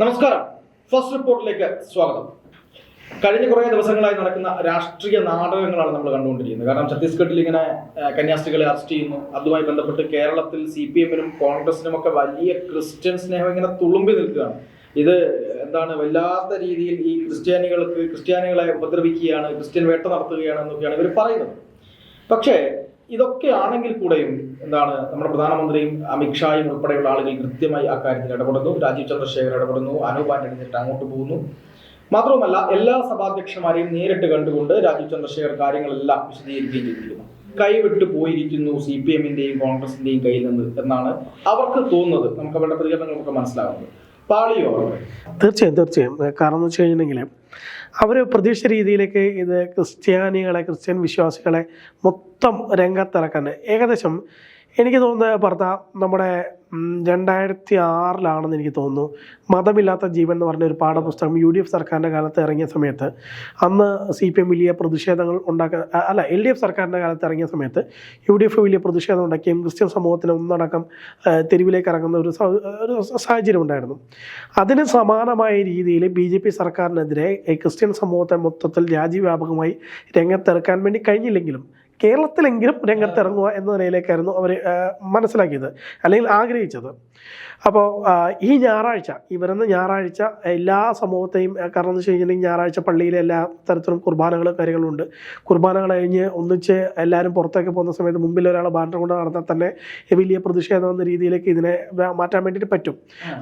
നമസ്കാരം. ഫസ്റ്റ് റിപ്പോർട്ടിലേക്ക് സ്വാഗതം. കഴിഞ്ഞ കുറേ ദിവസങ്ങളായി നടക്കുന്ന രാഷ്ട്രീയ നാടകങ്ങളാണ് നമ്മൾ കണ്ടുകൊണ്ടിരിക്കുന്നത്. കാരണം ഛത്തീസ്ഗഡിൽ ഇങ്ങനെ കന്യാസ്ത്രീകളെ അറസ്റ്റ് ചെയ്യുന്നു. അതുമായി ബന്ധപ്പെട്ട് കേരളത്തിൽ സി പി എമ്മിനും കോൺഗ്രസിനും ഒക്കെ വലിയ ക്രിസ്ത്യൻ സ്നേഹം ഇങ്ങനെ തുളുമ്പി നിൽക്കുകയാണ്. ഇത് എന്താണ് വല്ലാത്ത രീതിയിൽ ഈ ക്രിസ്ത്യാനികൾക്ക് ക്രിസ്ത്യാനികളെ ഉപദ്രവിക്കുകയാണ് ക്രിസ്ത്യൻ വേട്ട നടത്തുകയാണ് എന്നൊക്കെയാണ് ഇവർ പറയുന്നത്. പക്ഷേ ഇതൊക്കെ ആണെങ്കിൽ കൂടെയും എന്താണ് നമ്മുടെ പ്രധാനമന്ത്രിയും അമിത്ഷായും ഉൾപ്പെടെയുള്ള ആളുകൾ കൃത്യമായി ആ കാര്യത്തിൽ ഇടപെടുന്നു. രാജീവ് ചന്ദ്രശേഖർ ഇടപെടുന്നു. അനൂപ് ആന്റണി നേരിട്ട് അങ്ങോട്ട് പോകുന്നു. മാത്രവുമല്ല എല്ലാ സഭാധ്യക്ഷന്മാരെയും നേരിട്ട് കണ്ടുകൊണ്ട് രാജീവ് ചന്ദ്രശേഖർ കാര്യങ്ങളെല്ലാം വിശദീകരിക്കുകയും ചെയ്തിരിക്കുന്നു. കൈവിട്ടു പോയിരിക്കുന്നു സി പി എമ്മിന്റെയും കോൺഗ്രസിന്റെയും കയ്യിൽ നിന്ന് എന്നാണ് അവർക്ക് തോന്നുന്നത്. നമുക്ക് അവരുടെ പ്രതികരണങ്ങളൊക്കെ മനസ്സിലാവുന്നത് പാളിയോ തീർച്ചയായും തീർച്ചയായും. കാരണം എന്ന് വെച്ച് കഴിഞ്ഞിട്ടുണ്ടെങ്കിൽ അവർ പ്രതീക്ഷ രീതിയിലേക്ക് ഇത് ക്രിസ്ത്യാനികളെ ക്രിസ്ത്യൻ വിശ്വാസികളെ മൊത്തം രംഗത്തിറക്കാൻ ഏകദേശം എനിക്ക് തോന്നുന്നത് ഭർത്ത നമ്മുടെ രണ്ടായിരത്തി ആറിലാണെന്ന് എനിക്ക് തോന്നുന്നു. മതമില്ലാത്ത ജീവൻ എന്ന് പറഞ്ഞ ഒരു പാഠപുസ്തകം യു ഡി എഫ് സർക്കാരിന്റെ കാലത്ത് ഇറങ്ങിയ സമയത്ത് അന്ന് സി പി എം വലിയ പ്രതിഷേധങ്ങൾ ഉണ്ടാക്കുക അല്ല എൽ ഡി എഫ് സർക്കാരിന്റെ കാലത്ത് ഇറങ്ങിയ സമയത്ത് യു ഡി എഫ് വലിയ പ്രതിഷേധം ഉണ്ടാക്കിയും ക്രിസ്ത്യൻ സമൂഹത്തിന് ഒന്നടക്കം തെരുവിലേക്ക് ഇറങ്ങുന്ന ഒരു ഒരു സാഹചര്യം ഉണ്ടായിരുന്നു. അതിന് സമാനമായ രീതിയിൽ ബി ജെ പി സർക്കാരിനെതിരെ ക്രിസ്ത്യൻ സമൂഹത്തെ മൊത്തത്തിൽ രാജ്യവ്യാപകമായി രംഗത്തിറക്കാൻ വേണ്ടി കഴിഞ്ഞില്ലെങ്കിലും കേരളത്തിലെങ്കിലും രംഗത്തിറങ്ങുക എന്ന നിലയിലേക്കായിരുന്നു അവർ മനസ്സിലാക്കിയത് അല്ലെങ്കിൽ ആഗ്രഹിച്ചത്. അപ്പോൾ ഈ ഞായറാഴ്ച ഇവരെന്ന് വരുന്ന ഞായറാഴ്ച എല്ലാ സമൂഹത്തെയും കാരണം എന്ന് വെച്ച് കഴിഞ്ഞിട്ടുണ്ടെങ്കിൽ ഞായറാഴ്ച പള്ളിയിലെ എല്ലാ തരത്തിലും കുർബാനകളും കാര്യങ്ങളുണ്ട് കുർബാനകൾ കഴിഞ്ഞ് ഒന്നിച്ച് എല്ലാവരും പുറത്തേക്ക് പോകുന്ന സമയത്ത് മുമ്പിൽ ഒരാൾ ബാനർ കൊണ്ട് നടന്നാൽ തന്നെ വലിയ പ്രതിഷേധം എന്ന രീതിയിലേക്ക് ഇതിനെ മാറ്റാൻ വേണ്ടിയിട്ട് പറ്റും.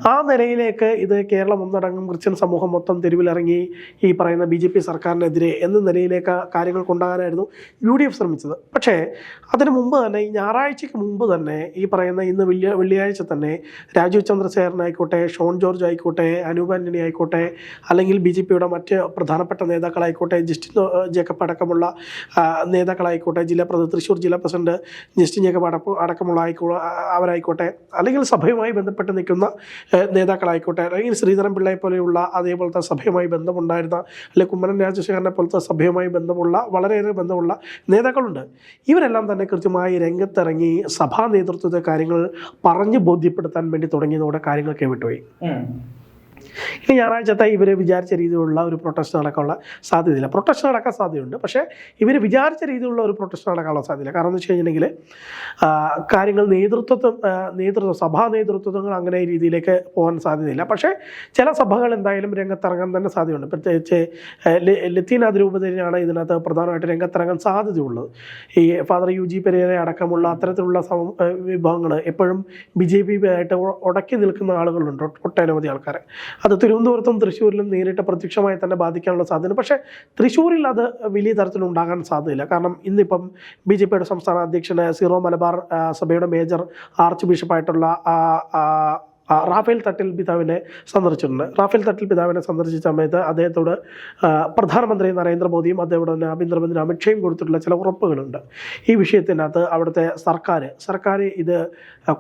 ആ. നിലയിലേക്ക് ഇത് കേരളം ഒന്നടങ്കം ക്രിസ്ത്യൻ സമൂഹം മൊത്തം തെരുവിലിറങ്ങി ഈ പറയുന്ന ബി ജെ പി സർക്കാരിനെതിരെ എന്ന നിലയിലേക്ക് കാര്യങ്ങൾ കൊണ്ടാകാനായിരുന്നു യു ഡി എഫ് ശ്രമിച്ചത്. പക്ഷേ അതിനു മുമ്പ് തന്നെ ഈ ഞായറാഴ്ചയ്ക്ക് മുമ്പ് തന്നെ ഈ പറയുന്ന ഇന്ന് വെള്ളി വെള്ളിയാഴ്ച തന്നെ രാജീവ് ചന്ദ്രശേഖരനായിക്കോട്ടെ ഷോൺ ജോർജ് ആയിക്കോട്ടെ അനൂപ് ആന്റണി ആയിക്കോട്ടെ അല്ലെങ്കിൽ ബി ജെ പിയുടെ മറ്റ് പ്രധാനപ്പെട്ട നേതാക്കളായിക്കോട്ടെ ജസ്റ്റിൻ ജേക്കബ് അടക്കമുള്ള നേതാക്കളായിക്കോട്ടെ ജില്ലാ പ്രസിഡന്റ് തൃശ്ശൂർ ജില്ലാ പ്രസിഡന്റ് ജസ്റ്റിൻ ജേക്കബ് അടക്കം അടക്കമുള്ള ആയിക്കോ അവരായിക്കോട്ടെ അല്ലെങ്കിൽ സഭയുമായി ബന്ധപ്പെട്ട് നിൽക്കുന്ന നേതാക്കളായിക്കോട്ടെ അല്ലെങ്കിൽ ശ്രീധരൻ പിള്ളയെ പോലെയുള്ള അതേപോലത്തെ സഭയുമായി ബന്ധമുണ്ടായിരുന്ന അല്ലെങ്കിൽ കുമ്മനം രാജശേഖരനെ പോലത്തെ സഭയുമായി ബന്ധമുള്ള വളരെയേറെ ബന്ധമുള്ള നേതാക്കളുണ്ട്. ഇവരെല്ലാം തന്നെ കൃത്യമായി രംഗത്തിറങ്ങി സഭാ നേതൃത്വത്തെ കാര്യങ്ങൾ പറഞ്ഞ് ബോധ്യപ്പെടുത്താൻ വേണ്ടി തുടങ്ങിയതോടെ കാര്യങ്ങളൊക്കെ വിട്ടുപോയി. ഇനി ഞായറാഴ്ചത്തെ ഇവർ വിചാരിച്ച രീതിയിലുള്ള ഒരു പ്രൊട്ടസ്റ്റ് നടക്കാനുള്ള സാധ്യതയില്ല. പ്രൊട്ടസ്റ്റ് നടക്കാൻ സാധ്യതയുണ്ട്. പക്ഷേ ഇവർ വിചാരിച്ച രീതിയിലുള്ള ഒരു പ്രൊട്ടസ്റ്റ് നടക്കാനുള്ള സാധ്യതയില്ല. കാരണം എന്ന് വെച്ച് കഴിഞ്ഞിട്ടുണ്ടെങ്കിൽ കാര്യങ്ങൾ നേതൃത്വത്വം നേതൃത്വം സഭാ നേതൃത്വങ്ങൾ അങ്ങനെ രീതിയിലേക്ക് പോകാൻ സാധ്യതയില്ല. പക്ഷേ ചില സഭകൾ എന്തായാലും രംഗത്തിറങ്ങാൻ തന്നെ സാധ്യതയുണ്ട്. പ്രത്യേകിച്ച് രൂപതയാണ് ലത്തീൻ അതിരൂപതയാണ് ഇതിനകത്ത് പ്രധാനമായിട്ട് രംഗത്തിറങ്ങാൻ സാധ്യതയുള്ളത്. ഈ ഫാദർ യു ജി പെരേര അടക്കമുള്ള അത്തരത്തിലുള്ള വിഭാഗങ്ങൾ എപ്പോഴും ബി ജെ പി ആയിട്ട് ഉടക്കി നിൽക്കുന്ന ആളുകളുണ്ട് ഒട്ടനവധി ആൾക്കാർ അത് തിരുവനന്തപുരത്തും തൃശ്ശൂരിലും നേരിട്ട് പ്രത്യക്ഷമായി തന്നെ ബാധിക്കാനുള്ള സാധ്യത പക്ഷേ തൃശ്ശൂരിൽ അത് വലിയ തരത്തിൽ ഉണ്ടാകാൻ സാധ്യതയില്ല. കാരണം ഇന്നിപ്പം ബി ജെ പിയുടെ സംസ്ഥാന അധ്യക്ഷന് സീറോ മലബാർ സഭയുടെ മേജർ ആർച്ച് ബിഷപ്പായിട്ടുള്ള റാഫേൽ തട്ടിൽ പിതാവിനെ സന്ദർശിച്ചിട്ടുണ്ട്. റാഫേൽ തട്ടിൽ പിതാവിനെ സന്ദർശിച്ച സമയത്ത് അദ്ദേഹത്തോട് പ്രധാനമന്ത്രി നരേന്ദ്രമോദിയും അദ്ദേഹത്തോട് തന്നെ ആഭ്യന്തരമന്ത്രി അമിത്ഷയും കൊടുത്തിട്ടുള്ള ചില ഉറപ്പുകളുണ്ട്. ഈ വിഷയത്തിനകത്ത് അവിടുത്തെ സർക്കാർ സർക്കാർ ഇത്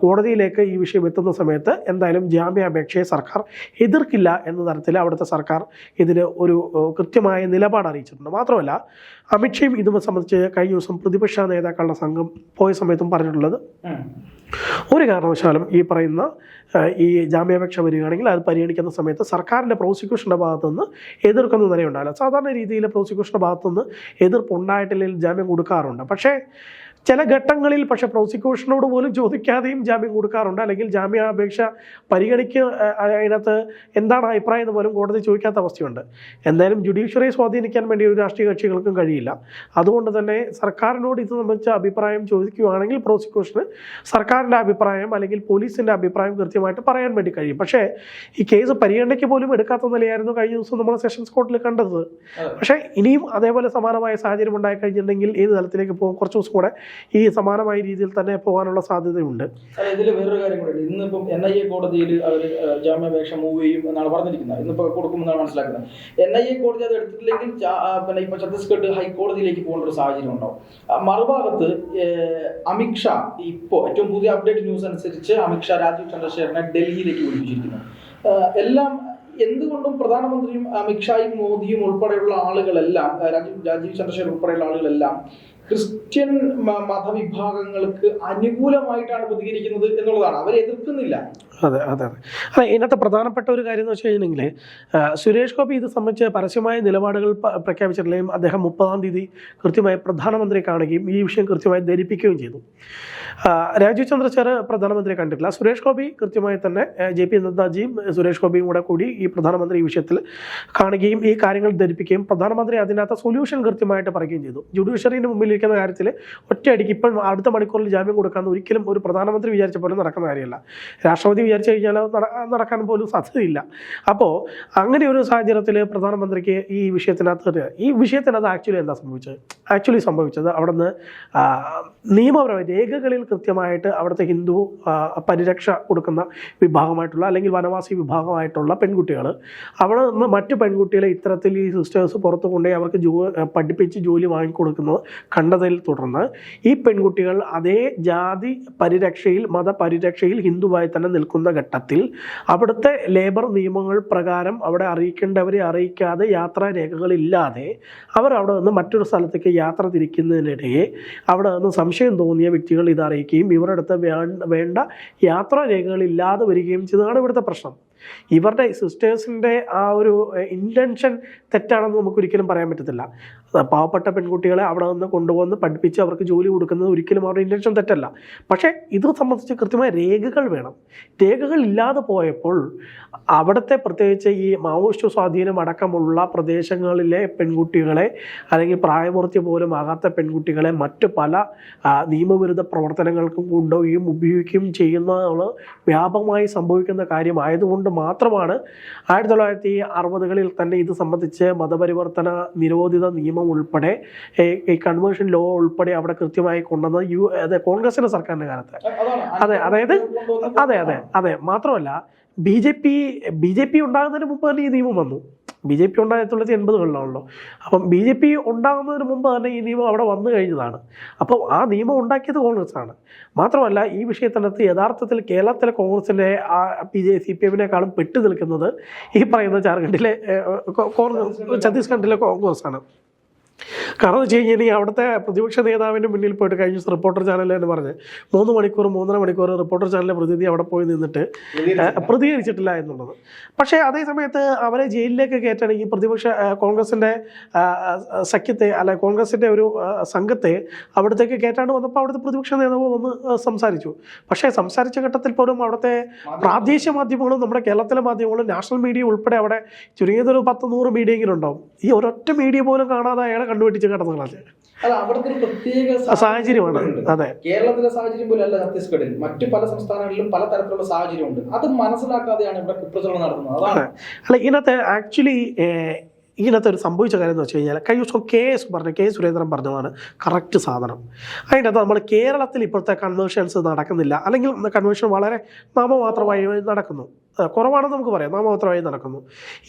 കോടതിയിലേക്ക് ഈ വിഷയം എത്തുന്ന സമയത്ത് എന്തായാലും ജാമ്യാപേക്ഷയെ സർക്കാർ എതിർക്കില്ല എന്ന തരത്തിൽ അവിടുത്തെ സർക്കാർ ഇതിന് ഒരു കൃത്യമായ നിലപാട് അറിയിച്ചിട്ടുണ്ട്. മാത്രമല്ല അമിത്ഷയും ഇതുമായി സംബന്ധിച്ച് കഴിഞ്ഞ ദിവസം പ്രതിപക്ഷ നേതാക്കളുടെ സംഘം പോയ സമയത്തും പറഞ്ഞിട്ടുള്ളത്. ഒരു കാരണവശാലും ഈ പറയുന്ന ഈ ജാമ്യാപേക്ഷ വരികയാണെങ്കിൽ അത് പരിഗണിക്കുന്ന സമയത്ത് സർക്കാരിന്റെ പ്രോസിക്യൂഷന്റെ ഭാഗത്തുനിന്ന് എതിർക്കുന്ന നിലയുണ്ടാവില്ല. സാധാരണ രീതിയിൽ പ്രോസിക്യൂഷന്റെ ഭാഗത്തുനിന്ന് എതിർപ്പ് ഉണ്ടായിട്ടില്ലെങ്കിൽ ജാമ്യം കൊടുക്കാറുണ്ട്. പക്ഷേ ചില ഘട്ടങ്ങളിൽ പക്ഷേ പ്രോസിക്യൂഷനോട് പോലും ചോദിക്കാതെയും ജാമ്യം കൊടുക്കാറുണ്ട്. അല്ലെങ്കിൽ ജാമ്യാപേക്ഷ പരിഗണിക്കുക ഏഹ്, അതിനകത്ത് എന്താണ് അഭിപ്രായം എന്ന് പോലും കോടതി ചോദിക്കാത്ത അവസ്ഥയുണ്ട്. എന്തായാലും ജുഡീഷ്യറിയെ സ്വാധീനിക്കാൻ വേണ്ടി ഒരു രാഷ്ട്രീയ കക്ഷികൾക്കും കഴിയില്ല. അതുകൊണ്ട് തന്നെ സർക്കാരിനോട് ഇത് സംബന്ധിച്ച അഭിപ്രായം ചോദിക്കുകയാണെങ്കിൽ പ്രോസിക്യൂഷന് സർക്കാരിന്റെ അഭിപ്രായം അല്ലെങ്കിൽ പോലീസിന്റെ അഭിപ്രായം കൃത്യമായിട്ട് പറയാൻ വേണ്ടി കഴിയും. പക്ഷേ ഈ കേസ് പരിഗണനയ്ക്ക് പോലും എടുക്കാത്ത നിലയായിരുന്നു കഴിഞ്ഞ ദിവസം നമ്മൾ സെഷൻസ് കോർട്ടിൽ കണ്ടത്. പക്ഷേ ഇനിയും അതേപോലെ സമാനമായ സാഹചര്യം ഉണ്ടായി കഴിഞ്ഞിട്ടുണ്ടെങ്കിൽ ഏത് തലത്തിലേക്ക് പോകും? കുറച്ച് ദിവസം കൂടെ ഈ സമാനമായ രീതിയിൽ തന്നെ പോകാനുള്ള സാധ്യതയുണ്ട്. വേറൊരു കാര്യം ഇന്നിപ്പം മൂവ് ചെയ്യും എന്നാണ് പറഞ്ഞിരിക്കുന്നത്. മനസ്സിലാക്കുന്നത്. ഇപ്പൊ ഛത്തീസ്ഗഡ് ഹൈക്കോടതിയിലേക്ക് പോകേണ്ട ഒരു സാഹചര്യം ഉണ്ടാവും മറുഭാഗത്ത് അമിത്ഷാ ഇപ്പോൾ ഏറ്റവും പുതിയ അപ്ഡേറ്റ് ന്യൂസ് അനുസരിച്ച് അമിത്ഷാ രാജീവ് ചന്ദ്രശേഖരനെ ഡൽഹിയിലേക്ക് വിളിപ്പിച്ചിരിക്കുന്നു. എല്ലാം എന്തുകൊണ്ടും പ്രധാനമന്ത്രിയും അമിത്ഷായും മോദിയും ഉൾപ്പെടെയുള്ള ആളുകളെല്ലാം രാജീവ് രാജീവ് ചന്ദ്രശേഖർ ഉൾപ്പെടെയുള്ള ആളുകളെല്ലാം ക്രിസ്ത്യൻ മതവിഭാഗങ്ങൾക്ക് അനുകൂലമായിട്ടാണ് പ്രതികരിക്കുന്നത് എന്നുള്ളതാണ്. അവർ എതിർക്കുന്നില്ല. അതെ അതെ അതെ. അതെ ഇതിനകത്ത് പ്രധാനപ്പെട്ട ഒരു കാര്യം എന്ന് വെച്ച് കഴിഞ്ഞിട്ടുണ്ടെങ്കിൽ സുരേഷ് ഗോപി ഇത് സംബന്ധിച്ച് പരസ്യമായ നിലപാടുകൾ പ്രഖ്യാപിച്ചിട്ടില്ലെങ്കിൽ അദ്ദേഹം മുപ്പതാം തീയതി കൃത്യമായി പ്രധാനമന്ത്രിയെ കാണുകയും ഈ വിഷയം കൃത്യമായി ധരിപ്പിക്കുകയും ചെയ്തു. രാജീവ് ചന്ദ്രശേഖർ പ്രധാനമന്ത്രിയെ കണ്ടിട്ടില്ല. സുരേഷ് ഗോപി കൃത്യമായി തന്നെ ജെ പി നദ്ദാജിയും സുരേഷ് ഗോപിയും കൂടെ കൂടി ഈ പ്രധാനമന്ത്രി ഈ വിഷയത്തിൽ കാണുകയും ഈ കാര്യങ്ങൾ ധരിപ്പിക്കുകയും പ്രധാനമന്ത്രി അതിനകത്ത് സൊല്യൂഷൻ കൃത്യമായിട്ട് പറയുകയും ചെയ്തു. ജുഡീഷ്യറിന് മുമ്പിലിരിക്കുന്ന കാര്യത്തിൽ ഒറ്റയടിക്ക് ഇപ്പം അടുത്ത മണിക്കൂറിൽ ജാമ്യം കൊടുക്കാമെന്ന് ഒരിക്കലും ഒരു പ്രധാനമന്ത്രി വിചാരിച്ച പോലും നടക്കുന്ന കാര്യമല്ല. രാഷ്ട്രപതി വിചാരിച്ചു കഴിഞ്ഞാൽ നടക്കാൻ പോലും സാധ്യതയില്ല. അപ്പോൾ അങ്ങനെ ഒരു സാഹചര്യത്തിൽ പ്രധാനമന്ത്രിക്ക് ഈ വിഷയത്തിനകത്ത് ഈ വിഷയത്തിനകത്ത് ആക്ച്വലി എന്താ സംഭവിച്ചത്? ആക്ച്വലി സംഭവിച്ചത് അവിടെ നിന്ന് നിയമപരമായി രേഖകളിൽ കൃത്യമായിട്ട് അവിടുത്തെ ഹിന്ദു പരിരക്ഷ കൊടുക്കുന്ന വിഭാഗമായിട്ടുള്ള അല്ലെങ്കിൽ വനവാസി വിഭാഗമായിട്ടുള്ള പെൺകുട്ടികൾ അവിടെ നിന്ന് മറ്റു പെൺകുട്ടികളെ ഇത്തരത്തിൽ ഈ സിസ്റ്റേഴ്സ് പുറത്തു കൊണ്ടുപോയി അവർക്ക് ജോ പഠിപ്പിച്ച് ജോലി വാങ്ങിക്കൊടുക്കുന്നത് കണ്ടതിൽ തുടർന്ന് ഈ പെൺകുട്ടികൾ അതേ ജാതി പരിരക്ഷയിൽ മതപരിരക്ഷയിൽ ഹിന്ദുവായി തന്നെ നിൽക്കുന്ന ഘട്ടത്തിൽ അവിടുത്തെ ലേബർ നിയമങ്ങൾ പ്രകാരം അവിടെ അറിയിക്കേണ്ടവരെ അറിയിക്കാതെ യാത്രാ രേഖകളില്ലാതെ അവർ അവിടെ നിന്ന് മറ്റൊരു സ്ഥലത്തേക്ക് യാത്ര തിരിക്കുന്നതിനിടയെ അവിടെ നിന്ന് സംശയം തോന്നിയ വ്യക്തികൾ ഇത് അറിയിക്കുകയും ഇവരുടെ അടുത്ത് വേണ്ട യാത്രാ രേഖകളില്ലാതെ വരികയും ചെയ്തതാണ് ഇവിടുത്തെ പ്രശ്നം. ഇവരുടെ സിസ്റ്റേഴ്സിന്റെ ആ ഒരു ഇന്റൻഷൻ തെറ്റാണെന്ന് നമുക്ക് ഒരിക്കലും പറയാൻ പറ്റത്തില്ല. പാവപ്പെട്ട പെൺകുട്ടികളെ അവിടെ നിന്ന് കൊണ്ടുവന്ന് പഠിപ്പിച്ച് അവർക്ക് ജോലി കൊടുക്കുന്നത് ഒരിക്കലും അവരുടെ ഇന്റൻഷൻ തെറ്റല്ല. പക്ഷേ ഇത് സംബന്ധിച്ച് കൃത്യമായ രേഖകൾ വേണം. രേഖകൾ ഇല്ലാതെ പോയപ്പോൾ അവിടുത്തെ പ്രത്യേകിച്ച് ഈ മാവോയിസ്റ്റ് സ്വാധീനം അടക്കമുള്ള പ്രദേശങ്ങളിലെ പെൺകുട്ടികളെ അല്ലെങ്കിൽ പ്രായപൂർത്തി പോലും ആകാത്ത പെൺകുട്ടികളെ മറ്റു പല നിയമവിരുദ്ധ പ്രവർത്തനങ്ങൾക്കും കൊണ്ടുപോവുകയും ഉപയോഗിക്കുകയും ചെയ്യുന്ന വ്യാപകമായി സംഭവിക്കുന്ന കാര്യമായതുകൊണ്ട് മാത്രമാണ്. ആയിരത്തി തൊള്ളായിരത്തി അറുപതുകളിൽ തന്നെ ഇത് സംബന്ധിച്ച് മതപരിവർത്തന നിരോധിത നിയമം ഉൾപ്പെടെ ഈ കൺവേർഷൻ ലോ ഉൾപ്പെടെ അവിടെ കൃത്യമായി കൊണ്ടുവന്നത് യു അതെ കോൺഗ്രസിന്റെ സർക്കാരിന്റെ കാലത്ത്. അതെ, അതായത് അതെ അതെ അതെ. മാത്രമല്ല B J P B J P ഉണ്ടാകുന്നതിന് മുമ്പ് തന്നെ ഈ നിയമം വന്നു. ബി ജെ പി ഉണ്ടായിരത്തി തൊള്ളായിരത്തി എൺപതുകളിലാണല്ലോ അപ്പം ബി ജെ പി ഉണ്ടാകുന്നതിന് മുമ്പ് തന്നെ ഈ നിയമം അവിടെ വന്നു കഴിഞ്ഞതാണ്. അപ്പോൾ ആ നിയമം ഉണ്ടാക്കിയത് കോൺഗ്രസ്സാണ്. മാത്രമല്ല ഈ വിഷയത്തിനകത്ത് യഥാർത്ഥത്തിൽ കേരളത്തിലെ കോൺഗ്രസിന്റെ ആ ബി ജെ സി പി എമ്മിനേക്കാളും പെട്ടു നിൽക്കുന്നത് ഈ പറയുന്ന ജാർഖണ്ഡിലെ കോൺഗ്രസ് ഛത്തീസ്ഗഡിലെ കോൺഗ്രസ് ആണ് കാരണം വെച്ച് കഴിഞ്ഞാൽ ഈ അവിടുത്തെ പ്രതിപക്ഷ നേതാവിന്റെ മുന്നിൽ പോയിട്ട് കഴിഞ്ഞ റിപ്പോർട്ടർ ചാനലിൽ എന്ന് പറഞ്ഞ് മൂന്ന് മണിക്കൂർ മൂന്നര മണിക്കൂർ റിപ്പോർട്ടർ ചാനലിലെ പ്രതിനിധി അവിടെ പോയി നിന്നിട്ട് പ്രതികരിച്ചിട്ടില്ല. എന്നുള്ളത്. പക്ഷേ അതേ സമയത്ത് അവരെ ജയിലിലേക്ക് കയറ്റണമെങ്കിൽ പ്രതിപക്ഷ ഏഹ്, കോൺഗ്രസിന്റെ സഖ്യത്തെ അല്ല കോൺഗ്രസിന്റെ ഒരു സംഘത്തെ അവിടത്തേക്ക് കയറ്റാണ്ട് വന്നപ്പോൾ അവിടുത്തെ പ്രതിപക്ഷ നേതാവ് വന്ന് സംസാരിച്ചു. പക്ഷേ സംസാരിച്ച ഘട്ടത്തിൽ പോലും അവിടുത്തെ പ്രാദേശിക മാധ്യമങ്ങളും നമ്മുടെ കേരളത്തിലെ മാധ്യമങ്ങളും നാഷണൽ മീഡിയ ഉൾപ്പെടെ അവിടെ ചുരുങ്ങിയതൊരു പത്ത് നൂറ് മീഡിയെങ്കിലും ഉണ്ടാവും. ഈ ഒരൊറ്റ മീഡിയ പോലും കാണാതെ അയാളെ കണ്ടുപിടിച്ച് കടന്നു കളഞ്ഞ് സാഹചര്യമാണ്. അതെ. കേരളത്തിലെ സാഹചര്യം പോലെ അല്ല ഛത്തീസ്ഗഡിൽ. മറ്റു പല സംസ്ഥാനങ്ങളിലും പല തരത്തിലുള്ള സാഹചര്യമുണ്ട്. അത് മനസ്സിലാക്കാതെയാണ് ഇവിടെ കുപ്രചരണം നടത്തുന്നത്. അതാണ് അല്ല ഇതിനകത്ത് ആക്ച്വലി ഇതിനകത്ത് ഒരു സംഭവിച്ച കാര്യം എന്ന് വെച്ച് കഴിഞ്ഞാൽ കഴിഞ്ഞ ദിവസം കെ എസ് പറഞ്ഞു കെ സുരേന്ദ്രൻ പറഞ്ഞതാണ് കറക്റ്റ് സാധനം. അതിനകത്ത് നമ്മൾ കേരളത്തിൽ ഇപ്പോഴത്തെ കൺവേർഷൻസ് നടക്കുന്നില്ല. അല്ലെങ്കിൽ കൺവേർഷൻ വളരെ നാമമാത്രമായി നടക്കുന്നു. കുറവാണെന്ന് നമുക്ക് പറയാം. നാമമാത്രമായി നടക്കുന്നു.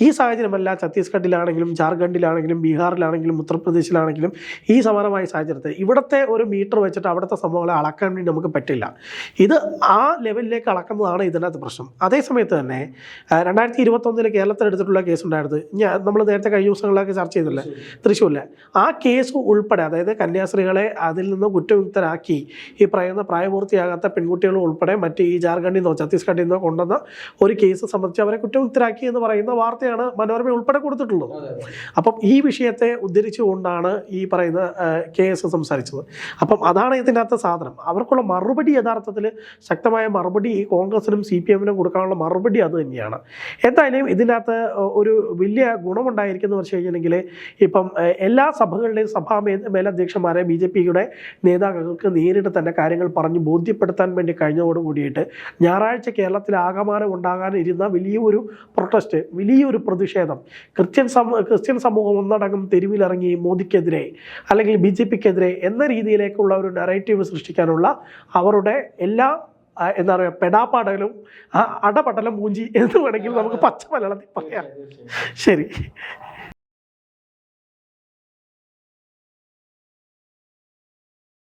ഈ സാഹചര്യമല്ല ഛത്തീസ്ഗഡിലാണെങ്കിലും ജാർഖണ്ഡിലാണെങ്കിലും ബീഹാറിലാണെങ്കിലും ഉത്തർപ്രദേശിലാണെങ്കിലും ഈ സമാനമായ സാഹചര്യത്തിൽ ഇവിടുത്തെ ഒരു മീറ്റർ വെച്ചിട്ട് അവിടുത്തെ സംഭവങ്ങളെ അളക്കാൻ വേണ്ടി നമുക്ക് പറ്റില്ല. ഇത് ആ ലെവലിലേക്ക് അളക്കുന്നതാണ് ഇതിനകത്ത് പ്രശ്നം. അതേസമയത്ത് തന്നെ രണ്ടായിരത്തി ഇരുപത്തൊന്നിൽ കേരളത്തിൽ എടുത്തിട്ടുള്ള കേസ് ഉണ്ടായിരുന്നു ഞാൻ നമ്മൾ നേരത്തെ കഴിഞ്ഞ ദിവസങ്ങളിലൊക്കെ ചർച്ച ചെയ്തില്ലേ? തൃശ്ശൂരിലെ. ആ കേസ് ഉൾപ്പെടെ അതായത് കന്യാസ്ത്രീകളെ അതിൽ നിന്ന് കുറ്റവിമുക്തരാക്കി ഈ പറയുന്ന പ്രായപൂർത്തിയാകാത്ത പെൺകുട്ടികൾ ഉൾപ്പെടെ മറ്റ് ഈ ജാർഖണ്ഡിൽ നിന്നോ ഛത്തീസ്ഗഡിൽ നിന്നോ കൊണ്ടുവന്ന ഒരു കേസ് സംബന്ധിച്ച് അവരെ കുറ്റവിമുക്തരാക്കി എന്ന് പറയുന്ന വാർത്തയാണ് മനോരമ ഉൾപ്പെടെ കൊടുത്തിട്ടുള്ളത്. അപ്പം ഈ വിഷയത്തെ ഉദ്ധരിച്ചുകൊണ്ടാണ് ഈ പറയുന്ന കെ എസ് സംസാരിച്ചത്. അപ്പം അതാണ് ഇതിന്റെ അകത്ത് സാധനം. അവർക്കുള്ള മറുപടി യഥാർത്ഥത്തിൽ ശക്തമായ മറുപടി ഈ കോൺഗ്രസിനും സി പി എമ്മിനും കൊടുക്കാനുള്ള മറുപടി അത് തന്നെയാണ്. എന്തായാലും ഇതിന്റെ അകത്ത് ഒരു വലിയ ഗുണമുണ്ടായിരിക്കുന്നു വെച്ച് കഴിഞ്ഞിട്ടുണ്ടെങ്കിൽ ഇപ്പം എല്ലാ സഭകളുടെയും സഭാ മേലധ്യക്ഷന്മാരെ ബി ജെ പിയുടെ നേതാക്കൾക്ക് നേരിട്ട് തന്നെ കാര്യങ്ങൾ പറഞ്ഞ് ബോധ്യപ്പെടുത്താൻ വേണ്ടി കഴിഞ്ഞതോടുകൂടിയിട്ട് ഞായറാഴ്ച കേരളത്തിൽ ആകമാനം ഉണ്ടാകാനിരുന്ന വലിയൊരു പ്രൊട്ടസ്റ്റ് വലിയൊരു പ്രതിഷേധം. ക്രിസ്ത്യൻ സമ ക്രിസ്ത്യൻ സമൂഹം ഒന്നടങ്കം തെരുവിലിറങ്ങി മോദിക്കെതിരെ അല്ലെങ്കിൽ ബി ജെ പിക്കെതിരെ എന്ന രീതിയിലേക്കുള്ള ഒരു നറേറ്റീവ് സൃഷ്ടിക്കാനുള്ള അവരുടെ എല്ലാ എന്താ പറയുക പെടാപ്പാടലും അടപടലം മൂഞ്ചി എന്ന് വേണമെങ്കിൽ നമുക്ക് പച്ച മലയാളത്തിൽ പറയാം. ശരി.